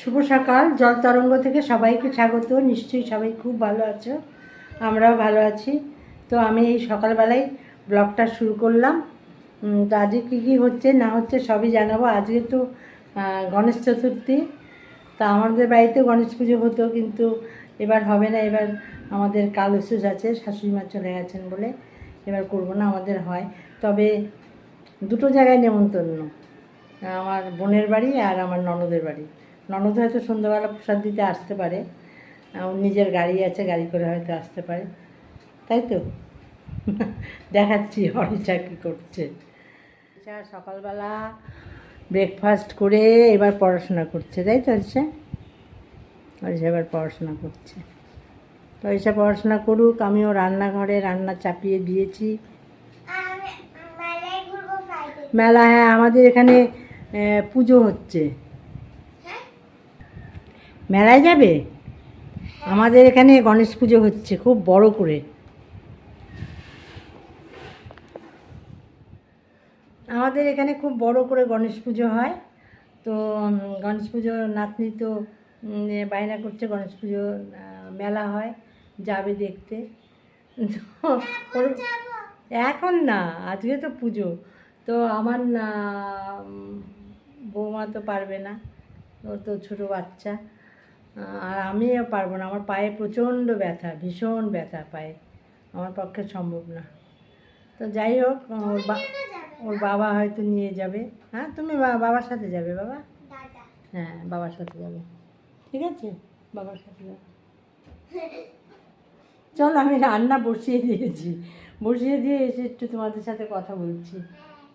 শুভ সকাল। জল তরঙ্গ থেকে সবাইকে স্বাগত। নিশ্চয়ই সবাই খুব ভালো আছো। আমরাও ভালো আছি। তো আমি এই সকালবেলায় ব্লগটা শুরু করলাম। তো আজকে কী কী হচ্ছে না হচ্ছে সবই জানাব। আজকে তো গণেশ চতুর্থী। তা আমাদের বাড়িতে গণেশ পুজো হতো, কিন্তু এবার হবে না। এবার আমাদের কাল উসুস আছে শাশুড়ি মা চলে গেছেন বলে এবার করব না, আমাদের হয়। তবে দুটো জায়গায় নেমন্তন্ন। আমার বোনের বাড়ি আর আমার ননদের বাড়ি। ননদ হয়তো সন্ধ্যাবেলা প্রসাদ দিতে আসতে পারে। ওর নিজের গাড়ি আছে গাড়ি করে হয়তো আসতে পারে। তাই তো? দেখাচ্ছি অরিষা কী করছে। অরিষা সকালবেলা ব্রেকফাস্ট করে এবার পড়াশোনা করছে তাই তো অরিষা অরিষা এবার পড়াশোনা করছে। তো অরিষা পড়াশোনা করুক আমিও রান্নাঘরে রান্না চাপিয়ে দিয়েছি। মেলা হ্যাঁ আমাদের এখানে পুজো হচ্ছে। মেলায় যাবে? আমাদের এখানে গণেশ পুজো হচ্ছে, খুব বড় করে। আমাদের এখানে খুব বড় করে গণেশ পুজো হয়। তো গণেশ পুজো নাতনি তো বায়না করছে গণেশ পুজো মেলা হয়, যাবে দেখতে। এখন না, আজকে তো পুজো। তো আমার না বৌমা তো পারবে না ও তো ছোটো বাচ্চা। আর আমিও পারব না। আমার পায়ে প্রচণ্ড ব্যথা ভীষণ ব্যথা পায়ে। আমার পক্ষে সম্ভব না। তো যাই হোক ওর বা ওর বাবা হয়তো নিয়ে যাবে। হ্যাঁ তুমি বাবার সাথে যাবে বাবা? হ্যাঁ বাবার সাথে যাবে। ঠিক আছে? বাবার সাথে যাবে। চল আমি রান্না বসিয়ে দিয়েছি। বসিয়ে দিয়ে এসে একটু তোমাদের সাথে কথা বলছি।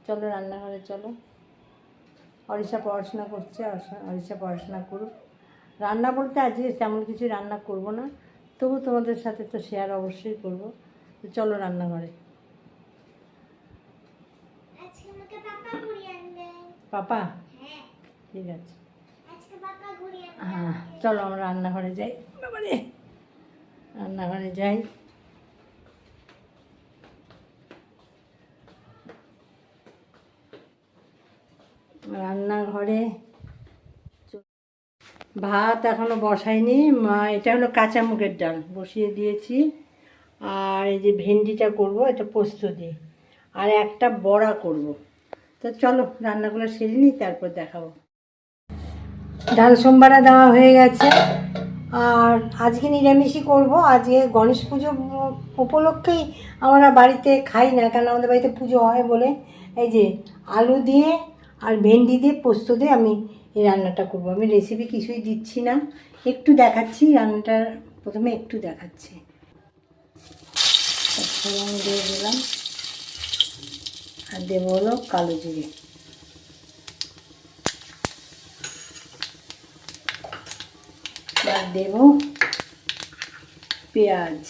চলো রান্নাঘরে চলো। অরিষা পড়াশোনা করছে অরিষা- অরিষা পড়াশোনা করুক। রান্না বলতে আজকে তেমন কিছু রান্না করব না। তবু তোমাদের সাথে তো শেয়ার অবশ্যই করব। তো চলো রান্নাঘরে। পাপা হ্যাঁ। ঠিক আছে। হ্যাঁ চলো আমরা রান্নাঘরে যাই। বাবারে! রান্নাঘরে যাই। রান্নাঘরে ভাত এখনও বসাইনি। এটা হলো কাঁচা মুগের ডাল, বসিয়ে দিয়েছি। আর এই যে ভেন্ডিটা করব, এটা পোস্ত দিয়ে। আর একটা বড়া করব। তো চলো, রান্নাগুলো সেরে নিই, তারপর দেখাবো। ডাল সোমবারা দেওয়া হয়ে গেছে। আর আজকে নিরামিষই করব। আজকে গণেশ পুজো উপলক্ষেই আমরা বাড়িতে খাই না, কারণ আমাদের বাড়িতে পুজো হয় বলে। এই যে আলু দিয়ে আর ভেন্ডি দিয়ে পোস্ত দিয়ে আমি এই রান্নাটা করব। আমি রেসিপি কিছুই দিচ্ছি না। একটু দেখাচ্ছি রান্নাটা প্রথমে একটু দেখাচ্ছি। দিয়ে দিলাম, আর দেবো হলো কালো জিরে। এবার দেব পেঁয়াজ।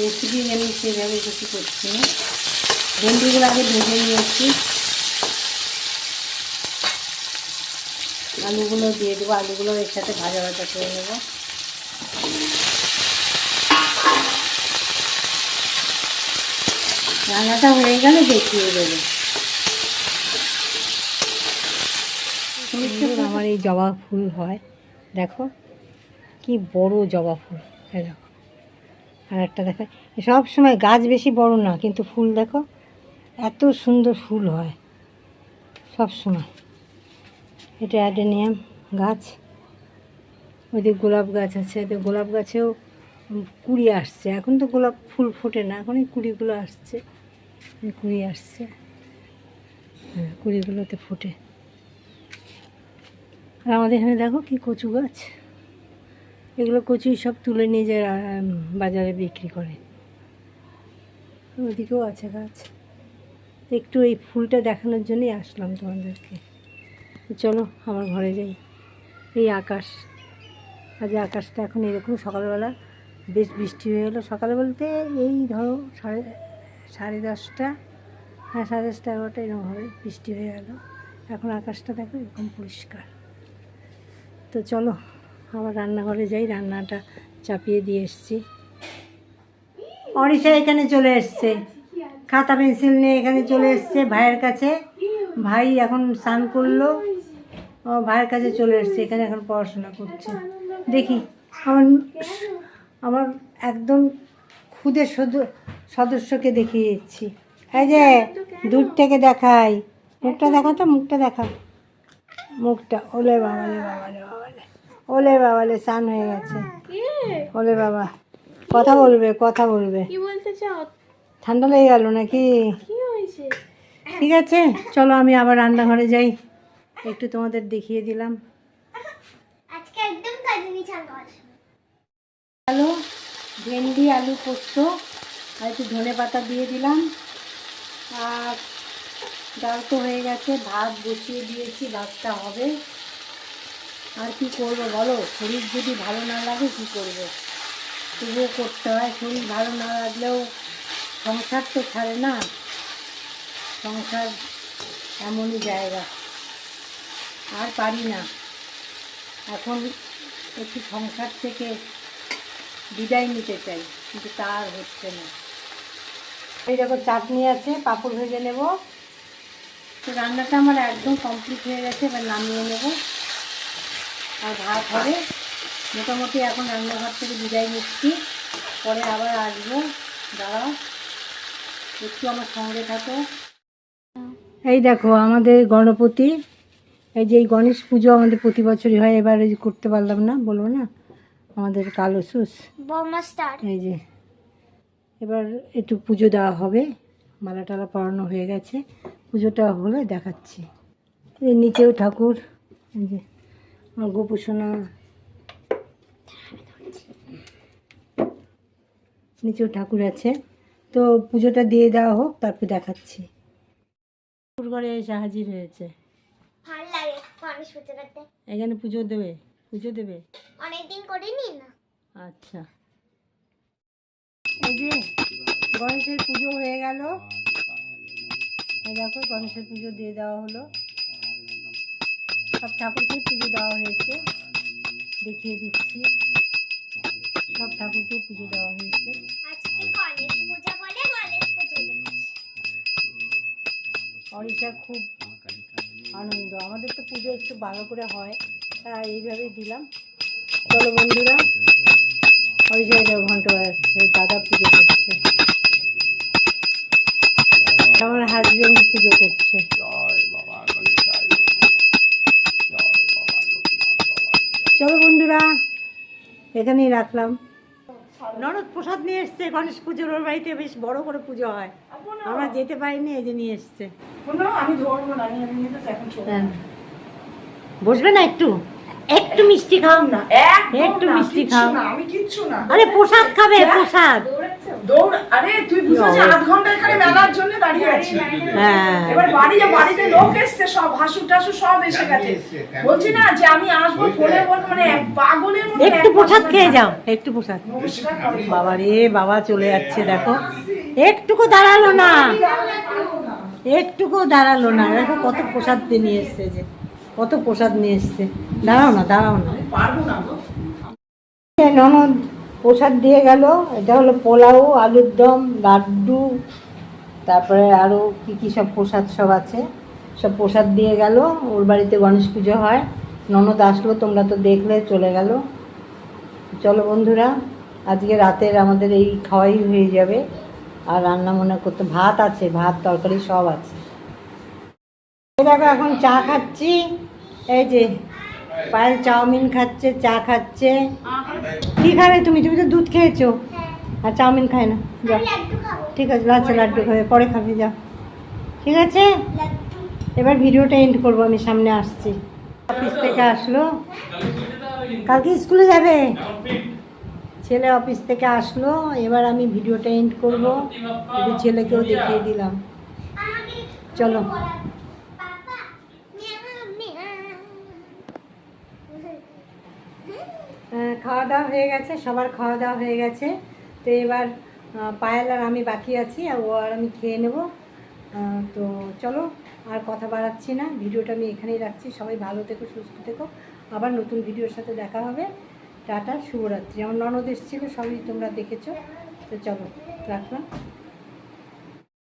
রেসিপি আমি সেভাবে কিছু করছি না। ভেন্ডিগুলো আগে ভেজে নিয়েছি। আলুগুলো দিয়ে দেবো, আলুগুলো এর সাথে ভাজা ভাজা করে নেব। রান্নাটা হয়ে গেলে দেখিয়ে দেবো। আমার এই জবা ফুল হয়। দেখো, কি বড় জবা ফুল। দেখো আর একটা দেখো সব সময় গাছ বেশি বড় না, কিন্তু ফুল দেখো এত সুন্দর ফুল হয়। সব সময়। এটা অ্যাডেনিয়াম গাছ। ওইদিকে গোলাপ গাছ আছে। ওদের গোলাপ গাছেও কুড়ি আসছে। এখন তো গোলাপ ফুল ফোটে না। এখন কুড়িগুলো আসছে। কুড়ি আসছে। হ্যাঁ কুড়িগুলোতে ফোটে। আর আমাদের এখানে দেখো কি কচু গাছ। এগুলো কচুই সব তুলে নিয়ে যায় বাজারে বিক্রি করে। ওদিকেও আছে গাছ। একটু এই ফুলটা দেখানোর জন্যই আসলাম তোমাদেরকে। চলো, আমার ঘরে যাই। এই আকাশ। আজ আকাশটা এখন এরকম সকালবেলা বেশ বৃষ্টি হয়ে গেলো সকালে বলতে এই ধরো সাড়ে সাড়ে দশটা হ্যাঁ সাড়ে দশটা এগারোটা এরকম হবে বৃষ্টি হয়ে গেল। এখন আকাশটা দেখো এরকম পরিষ্কার। তো চলো, আবার রান্নাঘরে যাই। রান্নাটা চাপিয়ে দিয়ে এসছি। অরিষা এখানে চলে এসছে। খাতা পেন্সিল নিয়ে এখানে চলে এসছে ভাইয়ের কাছে। ভাই এখন স্নান করল। ভাইয়ের কাছে চলে এসছে, এখানে এখন পড়াশোনা করছে। দেখি, আমার আমার একদম খুদে সদ- সদস্যকে দেখিয়ে দিচ্ছি। এই যে দূর থেকে দেখাই। মুখটা দেখা তো, মুখটা দেখা মুখটা, ওলে বাবালে বাবালে বাবালে ওলে বাবালে স্নান হয়ে গেছে। ওলে বাবা, কথা বলবে কথা বলবে। কি বলতে চাও? ঠান্ডা লেগে গেল নাকি? ঠিক আছে চলো আমি আবার রান্নাঘরে যাই। একটু তোমাদের দেখিয়ে দিলাম। আলু ভেন্ডি আলু পোস্ত আর একটু ধনে পাতা দিয়ে দিলাম। আর ডাল তো হয়ে গেছে ভাত বসিয়ে দিয়েছি ভাতটা হবে। আর কি করব বলো? শরীর যদি ভালো না লাগে কি করব? তবুও করতে হয় শরীর ভালো না লাগলেও সংসার তো ছাড়ে না। সংসার এমনই জায়গা। আর পারি না। এখন একটু সংসার থেকে বিদায় নিতে চাই, কিন্তু তা আর হচ্ছে না। এই দেখো, চাটনি আছে, পাঁপড় ভেজে নেব। তো রান্নাটা আমার একদম কমপ্লিট হয়ে গেছে, এবার নামিয়ে নেব। আর ভাত হবে। মোটামুটি এখন রান্নাঘর থেকে বিদায় নিচ্ছি। পরে আবার আসব। দাঁড়াও। একটু আমার সঙ্গে থাকো। এই দেখো আমাদের গণপতি এই যে এই গণেশ পুজো আমাদের প্রতি বছরই হয় এবার এই যে করতে পারলাম না বলব না? আমাদের কালো সুস এই যে এবার একটু পুজো দেওয়া হবে মালা টালা পরানো হয়ে গেছে পুজোটা হলে দেখাচ্ছি। এই নিচেও ঠাকুর এই যে আমার গোপুসোনা। নিচেও ঠাকুর আছে। তো পুজোটা দিয়ে দেওয়া হোক তারপর দেখাচ্ছি। ঠাকুর ঘরে এসে হাজির হয়েছে। ভালো লাগে পুজো এখানে পুজো দেবে পুজো দেবে? অনেকদিন করিনি না। আচ্ছা। এই যে গণেশের পুজো হয়ে গেল। এই দেখো গণেশের পুজো দিয়ে দেওয়া হলো। সব ঠাকুরকে পুজো দেওয়া হয়েছে। দেখিয়ে দিচ্ছি। সব ঠাকুরকে পুজো দেওয়া হয়েছে। অরিষার খুব আনন্দ। আমাদের তো পুজো একটু ভালো করে হয় তা এইভাবেই দিলাম। চলো বন্ধুরা এটা ঘণ্টা বাজাচ্ছে, দাদা পুজো করছে। আমার হাজবেন্ড পুজো করছে। চলো বন্ধুরা, এখানেই রাখলাম। নরদ প্রসাদ নিয়ে এসছে, গণেশ পুজোর ওর বাড়িতে বেশ বড় করে পুজো হয়। আমরা যেতে পারিনি এই যে নিয়ে এসছে। আমি ধরবো না হ্যাঁ। বসবে না একটু? একটু মিষ্টি খাও না। একটু মিষ্টি খাও। না, আমি কিচ্ছু না। আরে প্রসাদ খাবে প্রসাদ। দৌড় আরে তুই বুঝেছিস আধ ঘণ্টা এখানে মেলার জন্য দাঁড়িয়ে আছি। হ্যাঁ। এবার বাড়ি বাড়িতে লোক এসছে সব হাসু টাসু সব এসে গেছে। বলছি না যে আমি আসব ফোনে বল মানে পাগলের মতো একটু প্রসাদ খেয়ে যাও একটু প্রসাদ। বাবা রে বাবা চলে যাচ্ছে দেখো। একটুকু দাঁড়াল না। একটুকু দাঁড়াল না। দেখো কত প্রসাদ নিয়ে এসছে যে কত প্রসাদ নিয়ে এসছে। দাঁড়াও না দাঁড়াও না। পারব না ননদ প্রসাদ দিয়ে গেল। এটা হলো পোলাও আলুর দম লাড্ডু তারপরে আরও কী কী সব প্রসাদ সব আছে। সব প্রসাদ দিয়ে গেল। ওর বাড়িতে গণেশ পুজো হয়। ননদ আসলো তোমরা তো দেখলে চলে গেল। চলো বন্ধুরা আজকে রাতের আমাদের এই খাওয়াই হয়ে যাবে। আর রান্না মনে করতে ভাত আছে, ভাত, তরকারি সব আছে। দেখো এখন চা খাচ্ছি, এই যে পায়েল চাউমিন খাচ্ছে, চা খাচ্ছে। কি খাবে তুমি? তুমি তো দুধ খেয়েছো। আর চাউমিন খায় না, যাও। ঠিক আছে আচ্ছা লাড্ডু খাবে, পরে খাবে, যাও। ঠিক আছে? এবার ভিডিওটা এন্ড করব, আমি সামনে আসছি। অফিস থেকে আসলো। কালকে স্কুলে যাবে? ছেলে অফিস থেকে আসলো এবার আমি ভিডিওটা এন্ড করব। একটু ছেলেকেও দেখিয়ে দিলাম। চলো। আহ, খাওয়া দাওয়া হয়ে গেছে সবার খাওয়া দাওয়া হয়ে গেছে। তো এবার পায়েল আর আমি বাকি আছি আর ও আর আমি খেয়ে নেব। তো চলো আর কথা বাড়াচ্ছি না। ভিডিওটা আমি এখানেই রাখছি। সবাই ভালো থেকো সুস্থ থেকো। আবার নতুন ভিডিওর সাথে দেখা হবে। টাটা শুভরাত্রি। আমার ননদ এসেছিল সবই তোমরা দেখেছ। তো চলো রাখলাম।